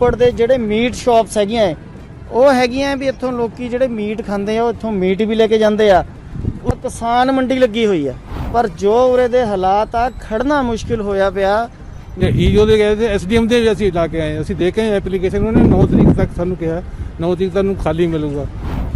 ਰੋਪੜ ਦੇ ਜਿਹੜੇ meat shops ਹੈਗੀਆਂ ਉਹ ਹੈਗੀਆਂ ਵੀ ਇੱਥੋਂ ਲੋਕੀ ਜਿਹੜੇ ਮੀਟ ਖਾਂਦੇ ਆ ਉਹ ਇੱਥੋਂ ਮੀਟ ਵੀ ਲੈ ਕੇ ਜਾਂਦੇ ਆ। ਉਹ ਕਿਸਾਨ ਮੰਡੀ ਲੱਗੀ ਹੋਈ ਆ। ਪਰ ਜੋ ਉਰੇ ਦੇ ਹਾਲਾਤ ਆ ਖੜਨਾ ਮੁਸ਼ਕਿਲ ਹੋਇਆ ਪਿਆ। ਈਓ ਦੇ ਗਏ ਤੇ ਐਸਡੀਐਮ ਦੇ ਵੀ ਅਸੀਂ ਲਾ ਕੇ ਆਏ ਅਸੀਂ ਦੇਖੇ ਐਪਲੀਕੇਸ਼ਨ ਉਹਨੇ 9 ਤਰੀਕ ਤੱਕ ਸਾਨੂੰ ਕਿਹਾ 9 ਤਰੀਕ ਤੱਕ ਨੂੰ ਖਾਲੀ ਮਿਲੂਗਾ।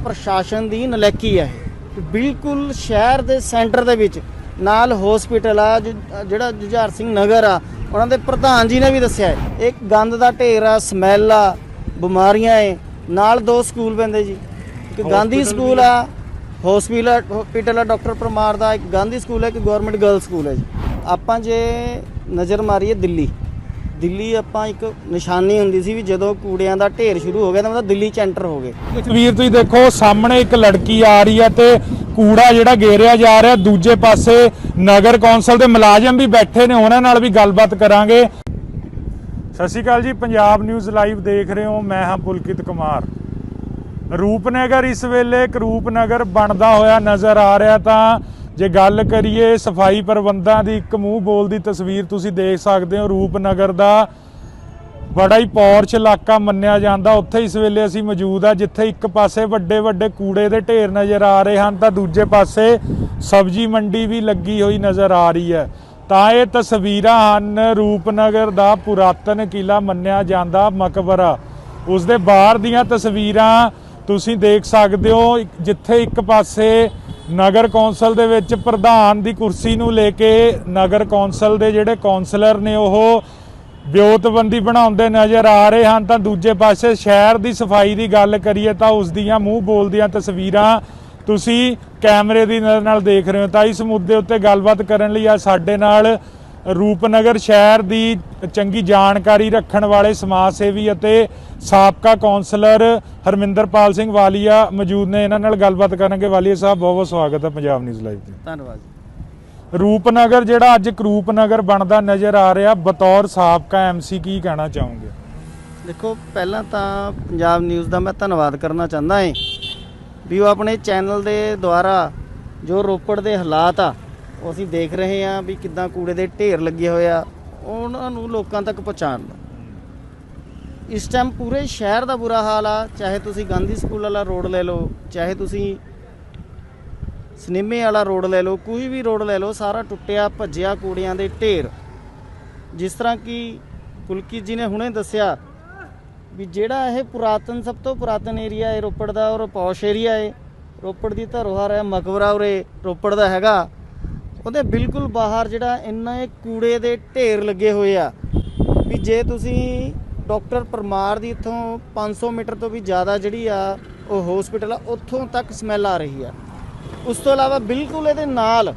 ਪ੍ਰਸ਼ਾਸਨ ਦੀ ਨਲੈਕੀ ਹੈ ਇਹ। ਬਿਲਕੁਲ ਸ਼ਹਿਰ ਦੇ ਸੈਂਟਰ ਦੇ ਵਿੱਚ ਨਾਲ ਹਸਪੀਟਲ ਆ ਜਿਹੜਾ ਜੁਝਾਰ ਸਿੰਘ ਨਗਰ ਆ ਉਹਨਾਂ ਦੇ ਪ੍ਰਧਾਨ ਜੀ ਨੇ ਵੀ ਦੱਸਿਆ ਹੈ ਇੱਕ ਗੰਦ ਦਾ ਢੇਰ ਆ ਸਮੈਲ ਆ ਬਿਮਾਰੀਆਂ ਏ ਨਾਲ ਦੋ ਸਕੂਲ ਪੈਂਦੇ ਜੀ। ਇੱਕ ਗਾਂਧੀ ਸਕੂਲ ਆ। ਹਸਪੀਟਲ ਹਸਪੀਟਲ ਆ ਡਾਕਟਰ ਪਰਮਾਰ ਦਾ ਇੱਕ ਗਾਂਧੀ ਸਕੂਲ ਹੈ ਇੱਕ ਗਵਰਨਮੈਂਟ ਗਰਲ ਸਕੂਲ ਹੈ ਜੀ। ਆਪਾਂ ਜੇ ਨਜ਼ਰ ਮਾਰੀਏ ਦਿੱਲੀ ਦਿੱਲੀ ਆਪਾਂ ਇੱਕ ਨਿਸ਼ਾਨੀ ਹੁੰਦੀ ਸੀ ਵੀ ਜਦੋਂ ਕੂੜਿਆਂ ਦਾ ਢੇਰ ਸ਼ੁਰੂ ਹੋ ਗਿਆ ਤਾਂ ਮਤਲਬ ਦਿੱਲੀ ਚ ਹੋ ਗਏ। ਤਸਵੀਰ ਤੁਸੀਂ ਦੇਖੋ, ਸਾਹਮਣੇ ਇੱਕ ਲੜਕੀ ਆ ਰਹੀ ਹੈ ਤੇ ਕੂੜਾ ਜਿਹੜਾ ਗੇਰਿਆ ਜਾ ਰਿਹਾ, ਦੂਜੇ ਪਾਸੇ ਨਗਰ ਕੌਂਸਲ ਦੇ ਮੁਲਾਜ਼ਮ ਵੀ ਬੈਠੇ ਨੇ, ਉਹਨਾਂ ਨਾਲ ਵੀ ਗੱਲਬਾਤ ਕਰਾਂਗੇ। ਸਤਿ ਸ਼੍ਰੀ ਅਕਾਲ ਜੀ, ਪੰਜਾਬ ਨਿਊਜ਼ ਲਾਈਵ ਦੇਖ ਰਹੇ ਹੋ, ਮੈਂ ਹਾਂ ਪੁਲਕਿਤ ਕੁਮਾਰ। ਰੂਪਨਗਰ ਇਸ ਵੇਲੇ ਇੱਕ ਰੂਪਨਗਰ ਬਣਦਾ ਹੋਇਆ ਨਜ਼ਰ ਆ ਰਿਹਾ ਤਾਂ ਜੇ ਗੱਲ ਕਰੀਏ ਸਫ਼ਾਈ ਪ੍ਰਬੰਧਾਂ ਦੀ, ਇੱਕ ਮੂੰਹ ਬੋਲ ਦੀ ਤਸਵੀਰ ਤੁਸੀਂ ਦੇਖ ਸਕਦੇ ਹੋ, ਰੂਪਨਗਰ ਦਾ ਬੜਾ ਹੀ ਪੌਰਚ ਇਲਾਕਾ ਮੰਨਿਆ ਜਾਂਦਾ। ਉੱਥੇ ਇਸ ਵੇਲੇ ਅਸੀਂ ਮੌਜੂਦ ਆ ਜਿੱਥੇ ਇੱਕ ਪਾਸੇ ਵੱਡੇ ਵੱਡੇ ਕੂੜੇ ਦੇ ਢੇਰ ਨਜ਼ਰ ਆ ਰਹੇ ਹਨ, ਤਾਂ ਦੂਜੇ ਪਾਸੇ ਸਬਜ਼ੀ ਮੰਡੀ ਵੀ ਲੱਗੀ ਹੋਈ ਨਜ਼ਰ ਆ ਰਹੀ ਹੈ। ਤਾਂ ਇਹ ਤਸਵੀਰਾਂ ਹਨ, ਰੂਪਨਗਰ ਦਾ ਪੁਰਾਤਨ ਕਿਲਾ ਮੰਨਿਆ ਜਾਂਦਾ, ਮਕਬਰਾ। ਉਸ ਦੇ ਬਾਹਰ ਦੀਆਂ ਤਸਵੀਰਾਂ ਤੁਸੀਂ ਦੇਖ ਸਕਦੇ ਹੋ, ਜਿੱਥੇ ਇੱਕ ਪਾਸੇ ਨਗਰ ਕੌਂਸਲ ਦੇ ਵਿੱਚ ਪ੍ਰਧਾਨ ਦੀ ਕੁਰਸੀ ਨੂੰ ਲੈ ਕੇ ਨਗਰ ਕੌਂਸਲ ਦੇ ਜਿਹੜੇ ਕੌਂਸਲਰ ਨੇ ਉਹ ਵਿਉਤਬੰਦੀ ਬਣਾਉਂਦੇ ਨਜ਼ਰ ਆ ਰਹੇ ਹਨ। ਤਾਂ ਦੂਜੇ ਪਾਸੇ ਸ਼ਹਿਰ ਦੀ ਸਫ਼ਾਈ ਦੀ ਗੱਲ ਕਰੀਏ ਤਾਂ ਉਸ ਦੀਆਂ ਮੂੰਹ ਬੋਲਦੀਆਂ ਤਸਵੀਰਾਂ ਤੁਸੀਂ ਕੈਮਰੇ ਦੀ ਨਜ਼ਰ ਨਾਲ ਦੇਖ ਰਹੇ ਹੋ। ਤਾਂ ਇਸ ਮੁੱਦੇ ਉੱਤੇ ਗੱਲਬਾਤ ਕਰਨ ਲਈ ਆ ਸਾਡੇ ਨਾਲ ਰੂਪਨਗਰ ਸ਼ਹਿਰ ਦੀ ਚੰਗੀ ਜਾਣਕਾਰੀ ਰੱਖਣ ਵਾਲੇ ਸਮਾਜ ਸੇਵੀ ਅਤੇ ਸਾਬਕਾ ਕੌਂਸਲਰ ਹਰਮਿੰਦਰਪਾਲ ਸਿੰਘ ਵਾਲੀਆ ਮੌਜੂਦ ਨੇ। ਇਹਨਾਂ ਨਾਲ ਗੱਲਬਾਤ ਕਰਾਂਗੇ ਵਾਲੀਆ ਸਾਹਿਬ ਬਹੁਤ ਬਹੁਤ ਸਵਾਗਤ ਹੈ ਪੰਜਾਬ ਨਿਊਜ਼ ਲਾਈਵ ਤੇ। ਧੰਨਵਾਦ ਰੂਪਨਗਰ ਜਿਹੜਾ ਅੱਜ ਕਰੂਪਨਗਰ ਬਣਦਾ ਨਜ਼ਰ ਆ ਰਿਹਾ ਬਤੌਰ ਸਾਬਕਾ ਐਮਸੀ ਕੀ ਕਹਿਣਾ ਚਾਹੋਗੇ? ਦੇਖੋ ਪਹਿਲਾਂ ਤਾਂ ਪੰਜਾਬ ਨਿਊਜ਼ ਦਾ ਮੈਂ ਧੰਨਵਾਦ ਕਰਨਾ ਚਾਹੁੰਦਾ ਹਾਂ ਵੀ ਉਹ ਆਪਣੇ ਚੈਨਲ ਦੇ ਦੁਆਰਾ ਜੋ ਰੋਪੜ ਦੇ ਹਾਲਾਤ ਆ ਉਹ ਅਸੀਂ ਦੇਖ ਰਹੇ ਹਾਂ ਵੀ ਕਿੱਦਾਂ ਕੂੜੇ ਦੇ ਢੇਰ ਲੱਗੇ ਹੋਏ ਆ, ਉਹਨਾਂ ਨੂੰ ਲੋਕਾਂ ਤੱਕ ਪਹੁੰਚਾਉਣ ਦਾ ਇਸ ਟਾਈਮ ਪੂਰੇ ਸ਼ਹਿਰ ਦਾ ਬੁਰਾ ਹਾਲ ਆ, ਚਾਹੇ ਤੁਸੀਂ ਗਾਂਧੀ ਸਕੂਲ ਵਾਲਾ ਰੋਡ ਲੈ ਲਓ, ਚਾਹੇ ਤੁਸੀਂ ਸਿਨੇਮੇ ਵਾਲਾ ਰੋਡ ਲੈ ਲਓ, ਕੋਈ ਵੀ ਰੋਡ ਲੈ ਲਓ, ਸਾਰਾ ਟੁੱਟਿਆ, ਭੱਜਿਆ ਕੂੜਿਆਂ ਦੇ ਢੇਰ। ਜਿਸ ਤਰ੍ਹਾਂ ਕਿ ਪੁਲਕੀਤ ਜੀ ਨੇ ਹੁਣੇ ਦੱਸਿਆ ਵੀ ਜਿਹੜਾ ਇਹ ਪੁਰਾਤਨ, ਸਭ ਤੋਂ ਪੁਰਾਤਨ ਏਰੀਆ ਹੈ ਰੋਪੜ ਦਾ ਔਰ ਪੌਸ਼ ਏਰੀਆ ਹੈ ਰੋਪੜ ਦੀ ਧਰੋਹਰ ਹੈ ਮਕਬਰਾ ਉਰੇ, ਰੋਪੜ ਦਾ ਹੈਗਾ। ਉਹਦੇ ਬਿਲਕੁਲ ਬਾਹਰ ਜਿਹੜਾ ਇੰਨਾ ਕੂੜੇ ਦੇ ਢੇਰ ਲੱਗੇ ਹੋਏ ਆ ਵੀ ਜੇ ਤੁਸੀਂ ਡਾਕਟਰ ਪਰਮਾਰ ਦੀ ਇੱਥੋਂ 500 ਮੀਟਰ ਤੋਂ ਵੀ ਜ਼ਿਆਦਾ ਜਿਹੜੀ ਆ ਉਹ ਹਸਪੀਟਲ ਆ ਉੱਥੋਂ ਤੱਕ ਸਮੈਲ ਆ ਰਹੀ ਆ। ਉਸ ਤੋਂ ਇਲਾਵਾ ਬਿਲਕੁਲ ਇਹਦੇ ਨਾਲ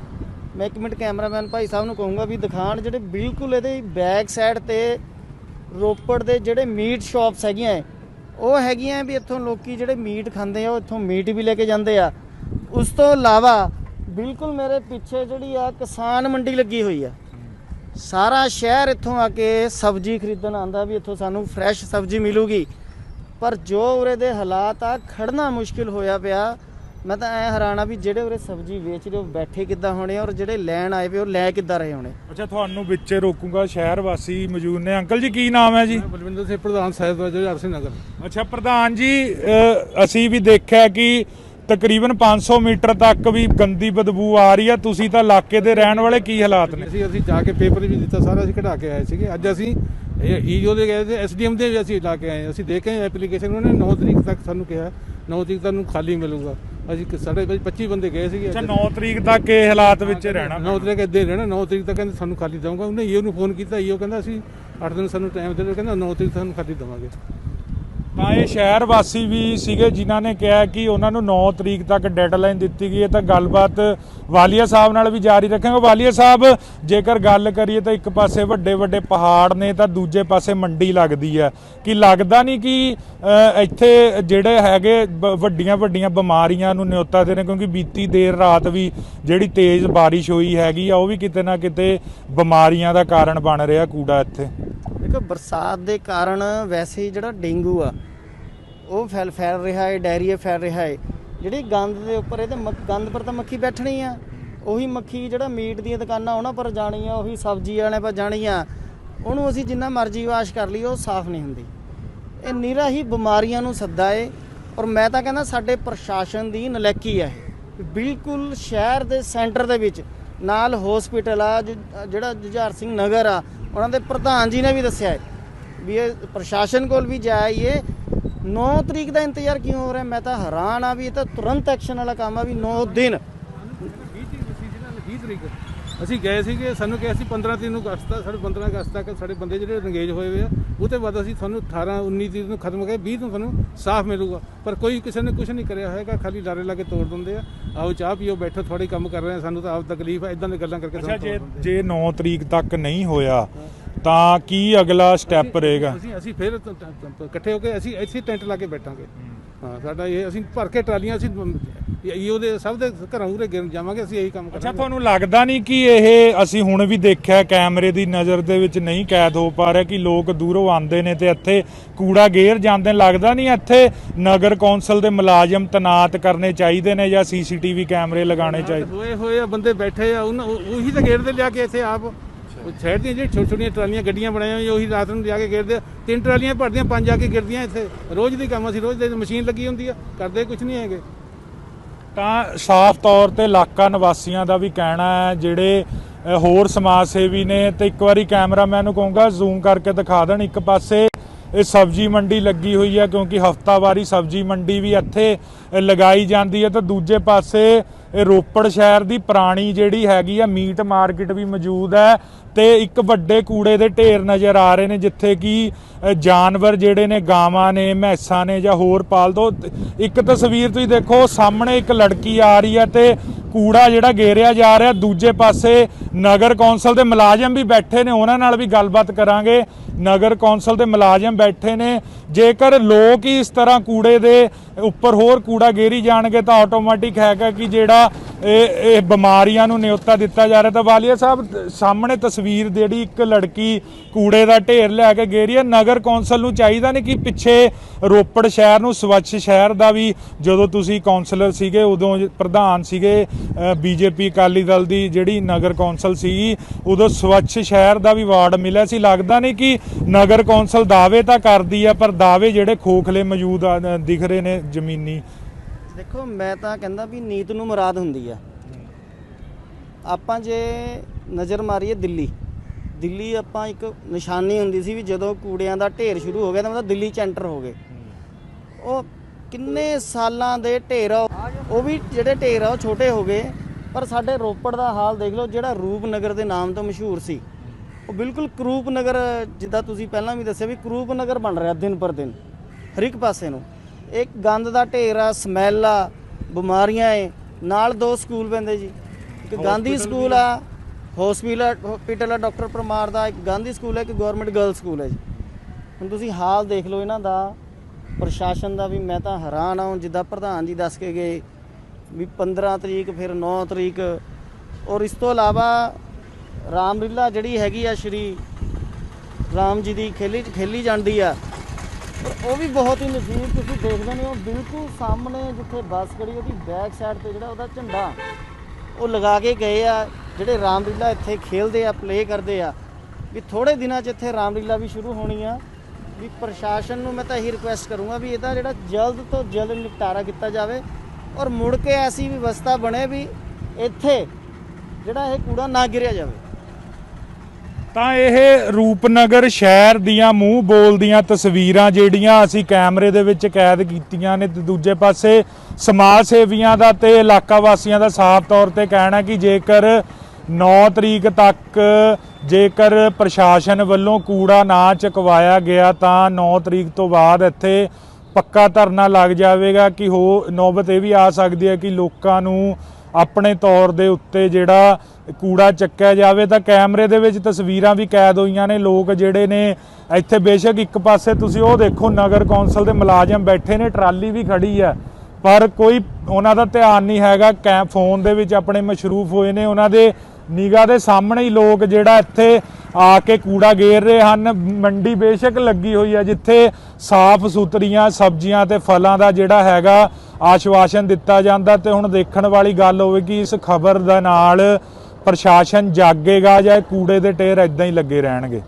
ਮੈਂ ਇੱਕ ਮਿੰਟ ਕੈਮਰਾਮੈਨ ਭਾਈ ਸਾਹਿਬ ਨੂੰ ਕਹੂੰਗਾ ਵੀ ਦਿਖਾਣ ਜਿਹੜੇ ਬਿਲਕੁਲ ਇਹਦੇ ਬੈਕ ਸਾਈਡ ਤੇ ਰੋਪੜ ਦੇ ਜਿਹੜੇ ਮੀਟ ਸ਼ਾਪਸ ਹੈਗੀਆਂ ਹੈ, ਉਹ ਹੈਗੀਆਂ ਵੀ ਇੱਥੋਂ ਲੋਕੀ ਜਿਹੜੇ ਮੀਟ ਖਾਂਦੇ ਆ ਉਹ ਇੱਥੋਂ ਮੀਟ ਵੀ ਲੈ ਕੇ ਜਾਂਦੇ ਆ। ਉਸ ਤੋਂ ਇਲਾਵਾ ਬਿਲਕੁਲ ਮੇਰੇ ਪਿੱਛੇ ਜਿਹੜੀ ਆ ਕਿਸਾਨ ਮੰਡੀ ਲੱਗੀ ਹੋਈ ਆ। ਸਾਰਾ ਸ਼ਹਿਰ ਇੱਥੋਂ ਆ ਕੇ ਸਬਜ਼ੀ ਖਰੀਦਣ ਆਂਦਾ ਵੀ ਇੱਥੋਂ ਸਾਨੂੰ ਫਰੈਸ਼ ਸਬਜ਼ੀ ਮਿਲੂਗੀ। ਪਰ ਜੋ ਉਰੇ ਦੇ ਹਾਲਾਤ ਆ ਖੜਨਾ ਮੁਸ਼ਕਿਲ ਹੋਇਆ ਪਿਆ। ਮੈਂ ਤਾਂ ਐ ਹੈਰਾਨ ਆ ਵੀ ਜਿਹੜੇ ਉਰੇ ਸਬਜ਼ੀ ਵੇਚ ਰਹੇ ਉਹ ਬੈਠੇ ਕਿੱਦਾਂ ਹੋਣੇ ਔਰ ਜਿਹੜੇ ਲੈਣ ਆਏ ਵੇ ਉਹ ਲੈ ਕਿੱਦਾਂ ਰਹੇ ਹੋਣੇ? ਅੱਛਾ ਤੁਹਾਨੂੰ ਵਿੱਚੇ ਰੋਕੂਗਾ ਸ਼ਹਿਰ ਵਾਸੀ ਮੌਜੂਦ ਨੇ। ਅੰਕਲ ਜੀ ਕੀ ਨਾਮ ਹੈ ਜੀ? ਬਲਵਿੰਦਰ ਸਿੰਘ ਪ੍ਰਧਾਨ ਸਾਹਿਬ ਦਾ ਸਿੰਘ ਨਗਰ। ਅੱਛਾ ਪ੍ਰਧਾਨ ਜੀ ਅਸੀਂ ਵੀ ਦੇਖਿਆ ਕਿ ਤਕਰੀਬਨ 500 ਮੀਟਰ ਤੱਕ ਵੀ ਗੰਦੀ ਬਦਬੂ ਆ ਰਹੀ ਹੈ। ਤੁਸੀਂ ਤਾਂ ਇਲਾਕੇ ਦੇ ਰਹਿਣ ਵਾਲੇ ਕੀ ਹਾਲਾਤ ਨੇ? ਅਸੀਂ ਅਸੀਂ ਜਾ ਕੇ ਪੇਪਰ ਵੀ ਦਿੱਤਾ ਸਾਰਾ ਅਸੀਂ ਕਢਾ ਕੇ ਆਏ ਸੀਗੇ। ਅੱਜ ਅਸੀਂ ਈਓ ਦੇ ਗਏ ਤੇ ਐਸਡੀਐਮ ਦੇ ਵੀ ਅਸੀਂ ਲਾ ਕੇ ਆਏ ਅਸੀਂ ਦੇਖੇ ਐਪਲੀਕੇਸ਼ਨ ਉਹਨੇ 9 ਤਰੀਕ ਤੱਕ ਸਾਨੂੰ ਕਿਹਾ 9 ਤਰੀਕ ਤੱਕ ਨੂੰ ਖਾਲੀ ਮਿਲੂਗਾ। ਅਸੀਂ ਸਾਡੇ ਵਿੱਚ 25 ਬੰਦੇ ਗਏ ਸੀਗੇ ਅੱਛਾ 9 ਤਰੀਕ ਤੱਕ ਇਹ ਹਾਲਾਤ ਵਿੱਚ ਰਹਿਣਾ 9 ਤਰੀਕ ਇੱਦੇ ਰਹਿਣਾ 9 ਤਰੀਕ ਤੱਕ ਕਹਿੰਦੇ ਸਾਨੂੰ ਖਾਲੀ ਦਊਗਾ। ਉਹਨੇ ਈਓ ਨੂੰ ਫੋਨ ਕੀਤਾ ਈਓ ਕਹਿੰਦਾ ਅਸੀਂ 8 ਦਿਨ ਸਾਨੂੰ ਟਾਈਮ ਦੇ ਦਿਓ ਕਹਿੰਦਾ 9 ਤਰੀਕ ਤੱਕ ਸਾਨੂੰ ਖਾਲੀ ਦਵਾਂਗੇ। ਤਾਂ ਇਹ ਸ਼ਹਿਰ ਵਾਸੀ ਵੀ ਸੀਗੇ ਜਿਨ੍ਹਾਂ ਨੇ ਕਿਹਾ ਕਿ ਉਹਨਾਂ ਨੂੰ 9 ਤਰੀਕ ਤੱਕ ਡੈਡਲਾਈਨ ਦਿੱਤੀ ਗਈ ਹੈ। ਤਾਂ ਗੱਲਬਾਤ ਵਾਲੀਆ ਸਾਹਿਬ ਨਾਲ ਵੀ ਜਾਰੀ ਰੱਖਾਂਗੇ। ਵਾਲੀਆ ਸਾਹਿਬ, ਜੇਕਰ ਗੱਲ ਕਰੀਏ ਤਾਂ ਇੱਕ ਪਾਸੇ ਵੱਡੇ ਵੱਡੇ ਪਹਾੜ ਨੇ, ਤਾਂ ਦੂਜੇ ਪਾਸੇ ਮੰਡੀ ਲੱਗਦੀ ਹੈ। ਕਿ ਲੱਗਦਾ ਨਹੀਂ ਕਿ ਇੱਥੇ ਜਿਹੜੇ ਹੈਗੇ ਵੱਡੀਆਂ ਵੱਡੀਆਂ ਬਿਮਾਰੀਆਂ ਨੂੰ ਨਿਉਤਾ ਦੇ ਨੇ, ਕਿਉਂਕਿ ਬੀਤੀ ਦੇਰ ਰਾਤ ਵੀ ਜਿਹੜੀ ਤੇਜ਼ ਬਾਰਿਸ਼ ਹੋਈ ਹੈਗੀ ਆ, ਉਹ ਵੀ ਕਿਤੇ ਨਾ ਕਿਤੇ ਬਿਮਾਰੀਆਂ ਦਾ ਕਾਰਨ ਬਣ ਰਿਹਾ ਕੂੜਾ ਇੱਥੇ। ਦੇਖੋ, ਬਰਸਾਤ ਦੇ ਕਾਰਨ ਵੈਸੇ ਹੀ ਜਿਹੜਾ ਡੇਂਗੂ ਆ ਉਹ ਫੈਲ ਫੈਲ ਰਿਹਾ ਹੈ ਡਾਇਰੀਆ ਫੈਲ ਰਿਹਾ ਹੈ। ਜਿਹੜੀ ਗੰਦ ਦੇ ਉੱਪਰ ਇਹਦੇ ਮੱਖ- ਗੰਦ ਪਰ ਤਾਂ ਮੱਖੀ ਬੈਠਣੀ ਆ। ਉਹੀ ਮੱਖੀ, ਜਿਹੜਾ ਮੀਟ ਦੀਆਂ ਦੁਕਾਨਾਂ ਉਹਨਾਂ ਪਰ ਜਾਣੀ ਆ ਉਹੀ ਸਬਜ਼ੀ ਵਾਲਿਆਂ ਪਰ ਜਾਣੀ ਆ ਉਹਨੂੰ ਅਸੀਂ ਜਿੰਨਾ ਮਰਜ਼ੀ ਵਾਸ਼ ਕਰ ਲਈਏ, ਉਹ ਸਾਫ਼ ਨਹੀਂ ਹੁੰਦੀ। ਇਹ ਨਿਰਾ ਹੀ ਬਿਮਾਰੀਆਂ ਨੂੰ ਸੱਦਾ ਏ, ਔਰ ਮੈਂ ਤਾਂ ਕਹਿੰਦਾ ਸਾਡੇ ਪ੍ਰਸ਼ਾਸਨ ਦੀ ਨਲੈਕੀ ਹੈ ਇਹ। ਬਿਲਕੁਲ ਸ਼ਹਿਰ ਦੇ ਸੈਂਟਰ ਦੇ ਵਿੱਚ, ਨਾਲ ਹਸਪੀਟਲ ਆ ਜਿਹੜਾ ਜੁਝਾਰ ਸਿੰਘ ਨਗਰ ਆ, ਉਹਨਾਂ ਦੇ ਪ੍ਰਧਾਨ ਜੀ ਨੇ ਵੀ ਦੱਸਿਆ ਹੈ। ਵੀ ਇਹ ਪ੍ਰਸ਼ਾਸਨ ਕੋਲ ਵੀ ਜਾਈਏ 9 ਤਰੀਕ ਦਾ ਇੰਤਜ਼ਾਰ ਕਿਉਂ ਹੋ ਰਿਹਾ? ਮੈਂ ਤਾਂ ਹੈਰਾਨ ਆ ਵੀ ਇਹ ਤਾਂ ਤੁਰੰਤ ਐਕਸ਼ਨ ਵਾਲਾ ਕੰਮ ਆ ਵੀ 9 ਦਿਨ। 20 ਤਰੀਕ ਸੀ ਜਿਹਨਾਂ ਨੇ 20 ਤਰੀਕ ਅਸੀਂ ਗਏ ਸੀਗੇ ਸਾਨੂੰ ਕਿਹਾ ਸੀ 15 ਤਰੀਕ ਨੂੰ ਅਗਸਤ ਤੱਕ ਸਾਡੇ 15 ਅਗਸਤ ਤੱਕ ਸਾਡੇ ਬੰਦੇ ਜਿਹੜੇ ਇੰਗੇਜ ਹੋਏ ਹੋਏ ਆ ਉਹ ਤੋਂ ਬਾਅਦ ਅਸੀਂ ਤੁਹਾਨੂੰ 18 19 ਤਰੀਕ ਨੂੰ ਖਤਮ ਕਰਕੇ 20 ਨੂੰ ਤੁਹਾਨੂੰ ਸਾਫ਼ ਮਿਲੂਗਾ। ਪਰ ਕੋਈ ਕਿਸੇ ਨੇ ਕੁਝ ਨਹੀਂ ਕਰਿਆ ਹੋਏਗਾ ਖਾਲੀ ਲਾਰੇ ਲਾ ਕੇ ਤੋੜ ਦਿੰਦੇ ਆ। ਆਓ ਚਾਹ ਪੀਓ ਬੈਠੋ ਥੋੜੀ ਕੰਮ ਕਰ ਰਹੇ ਆ ਸਾਨੂੰ ਤਾਂ ਆਪ ਤਕਲੀਫ ਹੈ ਇਦਾਂ ਦੀਆਂ ਗੱਲਾਂ ਕਰਕੇ ਅੱਛਾ ਜੇ ਜੇ 9 ਤਰੀਕ ਤੱਕ ਨਹੀਂ ਹੋਇਆ ਤਾਂ ਕੀ ਅਗਲਾ ਸਟੈਪ ਰਹੇਗਾ? ਅਸੀਂ ਅਸੀਂ ਫਿਰ ਤ- ਤ- ਤ- ਇਕੱਠੇ ਹੋ ਕੇ ਅਸੀਂ ਇੱਥੇ ਟੈਂਟ ਲਾ ਕੇ ਬੈਠਾਂਗੇ। ਹਾਂ ਸਾਡਾ ਇਹ ਅਸੀਂ ਭਰ ਕੇ ਟਰਾਲੀਆਂ ਅਸੀਂ ਈਓ ਦੇ ਸਭ ਦੇ ਘਰਾਂ ਉਰੇ ਗਿਰਨ ਜਾਵਾਂਗੇ ਅਸੀਂ ਇਹੀ ਕੰਮ ਅੱਛਾ ਕਰਾਂਗੇ। ਤੁਹਾਨੂੰ ਲੱਗਦਾ ਨਹੀਂ ਕਿ ਇਹ ਅਸੀਂ ਹੁਣ ਵੀ ਦੇਖਿਆ ਕੈਮਰੇ ਦੀ ਨਜ਼ਰ ਦੇ ਵਿੱਚ ਨਹੀਂ ਕੈਦ ਹੋ ਪਾ ਰਿਹਾ ਕਿ ਲੋਕ ਦੂਰੋਂ ਆਉਂਦੇ ਨੇ ਤੇ ਇੱਥੇ ਕੂੜਾ ਗੇਰ ਜਾਂਦੇ ਨੇ? ਲੱਗਦਾ ਨਹੀਂ ਇੱਥੇ ਨਗਰ ਕੌਂਸਲ ਦੇ ਮੁਲਾਜ਼ਮ ਤਨਾਤ ਕਰਨੇ ਚਾਹੀਦੇ ਨੇ ਜਾਂ ਸੀਸੀਟੀਵੀ ਕੈਮਰੇ ਲਗਾਉਣੇ ਚਾਹੀਦੇ? ਹੋਏ ਹੋਏ ਆ ਬੰਦੇ ਬੈਠੇ ਆ ਉਹਨਾਂ ਉਹ- ਉਹੀ ਤਾਂ ਗੇੜਦੇ ਲਿਆ ਕੇ ਇੱਥੇ ਆਪ ਸ਼ਹਿਰ ਦੀਆਂ ਜਿਹੜੀ ਛੋਟੀ ਛੋਟੀਆਂ ਟਰਾਲੀਆਂ, ਗੱਡੀਆਂ ਬਣਾਈਆਂ ਹੋਈਆਂ, ਉਹੀ ਰਾਤ ਨੂੰ ਜਾ ਕੇ ਗਿਰਦੇ ਆ। ਤਿੰਨ ਟਰਾਲੀਆਂ ਭਰਦੀਆਂ, ਪੰਜ ਜਾ ਕੇ ਗਿਰਦੀਆਂ ਇੱਥੇ। ਰੋਜ਼ ਦੀ ਕੰਮ ਅਸੀਂ, ਰੋਜ਼ ਦੇ ਮਸ਼ੀਨ ਲੱਗੀ ਹੁੰਦੀ ਆ, ਕਰਦੇ ਕੁਝ ਨਹੀਂ ਹੈਗੇ। ਤਾਂ ਸਾਫ਼ ਤੌਰ ਤੇ ਇਲਾਕਾ ਨਿਵਾਸੀਆਂ ਦਾ ਵੀ ਕਹਿਣਾ ਹੈ, ਜਿਹੜੇ ਹੋਰ ਸਮਾਜ ਸੇਵੀ ਨੇ, ਤੇ ਇੱਕ ਵਾਰੀ ਕੈਮਰਾਮੈਨ ਨੂੰ ਕਹੂੰਗਾ, ਜ਼ੂਮ ਕਰਕੇ ਦਿਖਾ ਦੇਣ ਇੱਕ ਪਾਸੇ। ਇਹ ਸਬਜ਼ੀ ਮੰਡੀ ਲੱਗੀ ਹੋਈ ਹੈ ਕਿਉਂਕਿ ਹਫਤਾਵਾਰੀ ਸਬਜ਼ੀ ਮੰਡੀ ਵੀ ਇੱਥੇ ਲਗਾਈ ਜਾਂਦੀ ਹੈ ਤਾਂ ਦੂਜੇ ਪਾਸੇ ਰੋਪੜ ਸ਼ਹਿਰ ਦੀ ਪੁਰਾਣੀ ਜਿਹੜੀ ਹੈਗੀ ਆ ਮੀਟ ਮਾਰਕੀਟ ਵੀ ਮੌਜੂਦ ਹੈ ਤੇ ਇੱਕ ਵੱਡੇ ਕੂੜੇ ਦੇ ਢੇਰ ਨਜ਼ਰ ਆ ਰਹੇ ਨੇ ਜਿੱਥੇ ਕਿ ਜਾਨਵਰ ਜਿਹੜੇ ਨੇ, ਗਾਵਾਂ ਨੇ, ਮੈਸਾਂ ਨੇ ਜਾਂ ਹੋਰ ਪਾਲ ਇੱਕ ਤਸਵੀਰ ਤੁਸੀਂ ਦੇਖੋ ਸਾਹਮਣੇ ਇੱਕ ਲੜਕੀ ਆ ਰਹੀ ਹੈ ਤੇ ਕੂੜਾ ਜਿਹੜਾ ਗੇਰਿਆ ਜਾ ਰਿਹਾ ਦੂਜੇ ਪਾਸੇ, ਨਗਰ ਕੌਂਸਲ ਦੇ ਮੁਲਾਜ਼ਮ ਵੀ ਬੈਠੇ ਨੇ, ਉਹਨਾਂ ਨਾਲ ਵੀ ਗੱਲਬਾਤ ਕਰਾਂਗੇ। ਨਗਰ ਕੌਂਸਲ ਦੇ ਮੁਲਾਜ਼ਮ ਬੈਠੇ ਨੇ। ਜੇਕਰ ਲੋਕ ਹੀ ਇਸ ਤਰ੍ਹਾਂ ਕੂੜੇ ਦੇ ਉੱਪਰ ਹੋਰ ਕੂੜਾ ਗੇਰੀ ਜਾਣਗੇ ਤਾਂ ਆਟੋਮੈਟਿਕ ਹੈਗਾ ਕਿ ਜਿਹੜਾ ਇਹ ਇਹ ਬਿਮਾਰੀਆਂ ਨੂੰ ਨਿਯੁਕਤਾ ਦਿੱਤਾ ਜਾ ਰਿਹਾ ਤਾਂ ਵਾਲੀਆ ਸਾਹਿਬ, ਸਾਹਮਣੇ ਤਸਵੀਰ ਜਿਹੜੀ ਇੱਕ ਲੜਕੀ ਕੂੜੇ ਦਾ ਢੇਰ ਲੈ ਕੇ ਗੇਰੀ ਹੈ। ਨਗਰ ਕੌਂਸਲ ਨੂੰ ਚਾਹੀਦਾ ਨੇ ਕਿ ਪਿੱਛੇ ਰੋਪੜ ਸ਼ਹਿਰ ਨੂੰ ਸਵੱਛ ਸ਼ਹਿਰ ਦਾ ਵੀ ਜਦੋਂ ਤੁਸੀਂ ਕੌਂਸਲਰ ਸੀਗੇ, ਉਦੋਂ ਪ੍ਰਧਾਨ ਸੀਗੇ ਬੀਜੇਪੀ ਅਕਾਲੀ ਦਲ ਦੀ ਜਿਹੜੀ ਨਗਰ ਕੌਂਸਲ ਸੀਗੀ, ਉਦੋਂ ਸਵੱਛ ਸ਼ਹਿਰ ਦਾ ਵੀ ਵਾਰਡ ਮਿਲਿਆ ਸੀ। ਲੱਗਦਾ ਨਹੀਂ ਕਿ ਨਗਰ ਕੌਂਸਲ ਦਾਅਵੇ ਤਾਂ ਕਰਦੀ ਆ, ਪਰ ਦਾਅਵੇ ਜਿਹੜੇ ਖੋਖਲੇ ਮੌਜੂਦ ਦਿਖ ਰਹੇ ਨੇ ਜ਼ਮੀਨੀ ਦੇਖੋ, ਮੈਂ ਤਾਂ ਕਹਿੰਦਾ ਵੀ ਨੀਤ ਨੂੰ ਮੁਰਾਦ ਹੁੰਦੀ ਆ। ਆਪਾਂ ਜੇ ਨਜ਼ਰ ਮਾਰੀਏ ਦਿੱਲੀ। ਦਿੱਲੀ ਆਪਾਂ ਇੱਕ ਨਿਸ਼ਾਨੀ ਹੁੰਦੀ ਸੀ ਵੀ ਜਦੋਂ ਕੂੜਿਆਂ ਦਾ ਢੇਰ ਸ਼ੁਰੂ ਹੋ ਗਿਆ ਤਾਂ ਮਤਲਬ ਦਿੱਲੀ ਚ ਐਂਟਰ ਹੋ ਗਏ। ਉਹ ਕਿੰਨੇ ਸਾਲਾਂ ਦੇ ਢੇਰ ਆ ਉਹ- ਉਹ ਵੀ ਜਿਹੜੇ ਢੇਰ ਆ, ਉਹ ਛੋਟੇ ਹੋ ਗਏ। ਪਰ ਸਾਡੇ ਰੋਪੜ ਦਾ ਹਾਲ ਦੇਖ ਲਓ, ਜਿਹੜਾ ਰੂਪਨਗਰ ਦੇ ਨਾਮ ਤੋਂ ਮਸ਼ਹੂਰ ਸੀ। ਉਹ ਬਿਲਕੁਲ ਕਰੂਪਨਗਰ, ਜਿੱਦਾਂ ਤੁਸੀਂ ਪਹਿਲਾਂ ਵੀ ਦੱਸਿਆ ਵੀ ਕਰੂਪਨਗਰ ਬਣ ਰਿਹਾ ਦਿਨ ਪਰ ਦਿਨ, ਹਰ ਇੱਕ ਪਾਸੇ ਨੂੰ। ਇੱਕ ਗੰਦ ਦਾ ਢੇਰ ਆ ਸਮੈਲ ਆ ਬਿਮਾਰੀਆਂ ਏ ਨਾਲ ਦੋ ਸਕੂਲ ਪੈਂਦੇ ਜੀ। ਇੱਕ ਗਾਂਧੀ ਸਕੂਲ ਆ ਹਸਪੀਟਲ ਹਸਪੀਟਲ ਆ ਡਾਕਟਰ ਪਰਮਾਰ ਦਾ। ਇੱਕ ਗਾਂਧੀ ਸਕੂਲ ਹੈ ਇੱਕ ਗਵਰਨਮੈਂਟ ਗਰਲ ਸਕੂਲ ਹੈ ਜੀ। ਹੁਣ ਤੁਸੀਂ ਹਾਲ ਦੇਖ ਲਓ ਇਹਨਾਂ ਦਾ। ਪ੍ਰਸ਼ਾਸਨ ਦਾ ਵੀ ਮੈਂ ਤਾਂ ਹੈਰਾਨ ਹਾਂ ਜਿੱਦਾਂ ਪ੍ਰਧਾਨ ਜੀ ਦੱਸ ਕੇ ਗਏ ਵੀ 15 ਤਰੀਕ ਫਿਰ 9 ਤਰੀਕ। ਔਰ ਇਸ ਤੋਂ ਇਲਾਵਾ ਰਾਮਲੀਲਾ ਜਿਹੜੀ ਹੈਗੀ ਆ ਸ਼੍ਰੀ ਰਾਮ ਜੀ ਦੀ ਖੇਲੀ ਖੇਲੀ ਜਾਂਦੀ ਆ। ਉਹ ਵੀ ਬਹੁਤ ਹੀ ਨਜ਼ਦੀਕ, ਤੁਸੀਂ ਦੇਖਦੇ ਨੇ, ਉਹ ਬਿਲਕੁਲ ਸਾਹਮਣੇ ਜਿੱਥੇ ਬੱਸ ਖੜੀ ਉਹਦੀ ਬੈਕ ਸਾਈਡ ਤੇ ਜਿਹੜਾ ਉਹਦਾ ਝੰਡਾ, ਉਹ ਲਗਾ ਕੇ ਗਏ ਆ, ਜਿਹੜੇ ਰਾਮਲੀਲਾ ਇੱਥੇ ਖੇਲਦੇ ਆ ਪਲੇ ਕਰਦੇ ਆ, ਵੀ ਥੋੜੇ ਦਿਨਾਂ 'ਚ ਇੱਥੇ ਰਾਮਲੀਲਾ ਵੀ ਸ਼ੁਰੂ ਹੋਣੀ ਆ, ਵੀ ਪ੍ਰਸ਼ਾਸਨ ਨੂੰ ਮੈਂ ਤਾਂ ਇਹੀ ਰਿਕੁਐਸਟ ਕਰੂੰਗਾ ਵੀ ਇਹਦਾ ਜਿਹੜਾ ਜਲਦ ਤੋਂ ਜਲਦ ਨਿਪਟਾਰਾ ਕੀਤਾ ਜਾਵੇ, ਔਰ ਮੁੜ ਕੇ ਐਸੀ ਵਿਵਸਥਾ ਬਣੇ ਵੀ ਇੱਥੇ ਜਿਹੜਾ ਇਹ ਕੂੜਾ ਨਾ ਗਿਰਿਆ ਜਾਵੇ। ਤਾਂ ਇਹ ਰੂਪਨਗਰ ਸ਼ਹਿਰ ਦੀਆਂ ਮੂੰਹ ਬੋਲਦੀਆਂ ਤਸਵੀਰਾਂ ਜਿਹੜੀਆਂ ਅਸੀਂ ਕੈਮਰੇ ਦੇ ਵਿੱਚ ਕੈਦ ਕੀਤੀਆਂ ਨੇ, ਤੇ ਦੂਜੇ ਪਾਸੇ ਸਮਾਜ ਸੇਵੀਆਂ ਦਾ ਤੇ ਇਲਾਕਾ ਵਾਸੀਆਂ ਦਾ ਸਾਫ਼ ਤੌਰ ਤੇ ਕਹਿਣਾ ਕਿ ਜੇਕਰ 9 ਤਰੀਕ ਤੱਕ ਜੇਕਰ ਪ੍ਰਸ਼ਾਸਨ ਵੱਲੋਂ ਕੂੜਾ ਨਾ ਚੁਕਵਾਇਆ ਗਿਆ ਤਾਂ 9 ਤਰੀਕ ਤੋਂ ਬਾਅਦ ਇੱਥੇ ਪੱਕਾ ਧਰਨਾ ਲੱਗ ਜਾਵੇਗਾ ਕਿ ਹੋ, ਨੌਬਤ ਇਹ ਵੀ ਆ ਸਕਦੀ ਹੈ ਕਿ ਲੋਕਾਂ ਨੂੰ ਆਪਣੇ ਤੌਰ ਦੇ ਉੱਤੇ ਜਿਹੜਾ ਕੂੜਾ ਚੱਕਿਆ ਜਾਵੇ ਤਾਂ ਕੈਮਰੇ ਦੇ ਵਿੱਚ ਤਸਵੀਰਾਂ ਵੀ ਕੈਦ ਹੋਈਆਂ ਨੇ। ਲੋਕ ਜਿਹੜੇ ਨੇ ਇੱਥੇ ਬੇਸ਼ੱਕ ਇੱਕ ਪਾਸੇ ਤੁਸੀਂ ਉਹ ਦੇਖੋ, ਨਗਰ ਕੌਂਸਲ ਦੇ ਮੁਲਾਜ਼ਮ ਬੈਠੇ ਨੇ, ਟਰਾਲੀ ਵੀ ਖੜੀ ਹੈ। ਪਰ ਕੋਈ ਉਹਨਾਂ ਦਾ ਧਿਆਨ ਨਹੀਂ ਹੈਗਾ। ਕੈ, ਫੋਨ ਦੇ ਵਿੱਚ ਆਪਣੇ ਮਸ਼ਰੂਫ ਹੋਏ ਨੇ। ਉਹਨਾਂ ਦੇ ਨਿਗਾਹ ਦੇ ਸਾਹਮਣੇ ਹੀ ਲੋਕ ਜਿਹੜਾ ਇੱਥੇ ਆ ਕੇ ਕੂੜਾ ਗੇਰ ਰਹੇ ਹਨ। ਮੰਡੀ ਬੇਸ਼ੱਕ ਲੱਗੀ ਹੋਈ ਹੈ, ਜਿੱਥੇ ਸਾਫ਼ ਸੁਥਰੀਆਂ ਸਬਜ਼ੀਆਂ ਤੇ ਫਲਾਂ ਦਾ ਜਿਹੜਾ ਹੈਗਾ ਆਸ਼ਵਾਸਨ ਦਿੱਤਾ ਜਾਂਦਾ ਤੇ ਹੁਣ ਦੇਖਣ ਵਾਲੀ ਗੱਲ ਹੋਵੇ ਕਿ ਇਸ ਖਬਰ ਦੇ ਨਾਲ ਪ੍ਰਸ਼ਾਸਨ ਜਾਗੇਗਾ ਜਾਂ ਕੂੜੇ ਦੇ ਢੇਰ ਇਦਾਂ ਹੀ ਲੱਗੇ ਰਹਿਣਗੇ?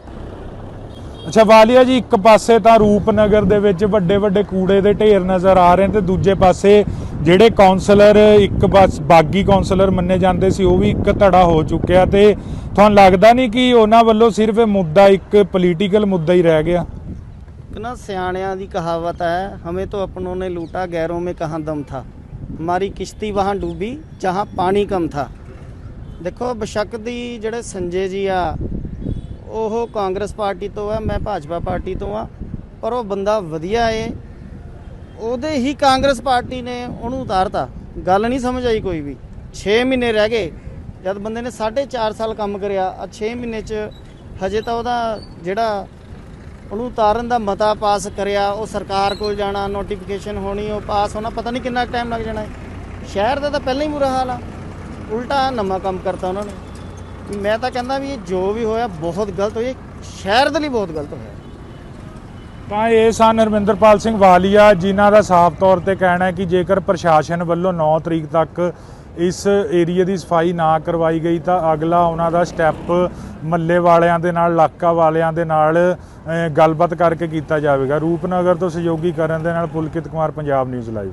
ਅੱਛਾ, ਵਾਲੀਆ ਜੀ, ਇੱਕ ਪਾਸੇ ਤਾਂ ਰੂਪਨਗਰ ਦੇ ਵਿੱਚ ਵੱਡੇ ਵੱਡੇ ਕੂੜੇ ਦੇ ਢੇਰ ਨਜ਼ਰ ਆ ਰਹੇ ਨੇ ਤੇ ਦੂਜੇ ਪਾਸੇ ਜਿਹੜੇ ਕਾਉਂਸਲਰ ਇੱਕ ਬਸ ਬਾਗੀ ਕਾਉਂਸਲਰ ਮੰਨੇ ਜਾਂਦੇ ਸੀ, ਉਹ ਵੀ ਇੱਕ ਧੜਾ ਹੋ ਚੁੱਕਿਆ ਤੇ ਤੁਹਾਨੂੰ ਲੱਗਦਾ ਨਹੀਂ ਕਿ ਉਹਨਾਂ ਵੱਲੋਂ ਸਿਰਫ ਇਹ ਮੁੱਦਾ, ਇੱਕ ਪੋਲੀਟੀਕਲ ਮੁੱਦਾ ਹੀ ਰਹਿ ਗਿਆ? एक ना सियाणिया की कहावत है हमें तो अपनों ने लूटा गैरों में कहाँ दम था हमारी किश्ती वहाँ डूबी जहाँ पानी कम था ਦੇਖੋ ਬਸ਼ੱਕ ਦੀ ਜਿਹੜੇ ਸੰਜੇ ਜੀ ਆ ਉਹ ਕਾਂਗਰਸ ਪਾਰਟੀ ਤੋਂ ਆ ਮੈਂ ਭਾਜਪਾ ਪਾਰਟੀ ਤੋਂ ਆ ਪਰ ਉਹ ਬੰਦਾ ਵਧੀਆ ਏ ਉਹਦੇ ਹੀ ਕਾਂਗਰਸ ਪਾਰਟੀ ਨੇ ਉਹਨੂੰ ਉਤਾਰਤਾ ਗੱਲ ਨਹੀਂ ਸਮਝ ਆਈ ਕੋਈ ਵੀ 6 ਮਹੀਨੇ ਰਹਿ ਗਏ ਜਦ ਬੰਦੇ ਨੇ 4.5 ਸਾਲ ਕੰਮ ਕਰਿਆ ਆ 6 ਮਹੀਨੇ ਚ ਹਜੇ ਤਾਂ ਉਹਦਾ ਜਿਹੜਾ ਉਹਨੂੰ ਉਤਾਰਨ ਦਾ ਮਤਾ ਪਾਸ ਕਰਿਆ, ਉਹ ਸਰਕਾਰ ਕੋਲ ਜਾਣਾ ਨੋਟੀਫਿਕੇਸ਼ਨ ਹੋਣੀ, ਉਹ ਪਾਸ ਹੋਣਾ, ਪਤਾ ਨਹੀਂ ਕਿੰਨਾ ਟਾਈਮ ਲੱਗ ਜਾਣਾ ਹੈ। ਸ਼ਹਿਰ ਦਾ ਤਾਂ ਪਹਿਲਾਂ ਹੀ ਬੁਰਾ ਹਾਲ ਆ। ਉਲਟਾ ਨਵਾਂ ਕੰਮ ਕਰਤਾ ਉਹਨਾਂ ਨੇ। ਮੈਂ ਤਾਂ ਕਹਿੰਦਾ ਵੀ ਇਹ ਜੋ ਵੀ ਹੋਇਆ ਬਹੁਤ ਗਲਤ ਹੋਇਆ ਸ਼ਹਿਰ ਦੇ ਲਈ ਬਹੁਤ ਗਲਤ ਹੋਇਆ। ਤਾਂ ਇਹ ਸਨ ਹਰਮਿੰਦਰਪਾਲ ਸਿੰਘ ਵਾਲੀਆ, ਜਿਨ੍ਹਾਂ ਦਾ ਸਾਫ਼ ਤੌਰ ਤੇ ਕਹਿਣਾ ਹੈ ਕਿ ਜੇਕਰ ਪ੍ਰਸ਼ਾਸਨ ਵੱਲੋਂ 9 ਤਰੀਕ ਤੱਕ ਇਸ ਏਰੀਆ ਦੀ ਸਫ਼ਾਈ ਨਾ ਕਰਵਾਈ ਗਈ ਤਾਂ ਅਗਲਾ ਉਹਨਾਂ ਦਾ ਸਟੈਪ ਮੱਲੇ ਵਾਲਿਆਂ ਦੇ ਨਾਲ, ਇਲਾਕਾ ਵਾਲਿਆਂ ਦੇ ਨਾਲ ਗੱਲਬਾਤ ਕਰਕੇ ਕੀਤਾ ਜਾਵੇਗਾ। ਰੂਪਨਗਰ ਤੋਂ ਸਹਿਯੋਗੀ ਕਰਨ ਦੇ ਨਾਲ ਪੁਲਕਿਤ ਕੁਮਾਰ, ਪੰਜਾਬ ਨਿਊਜ਼ ਲਾਈਵ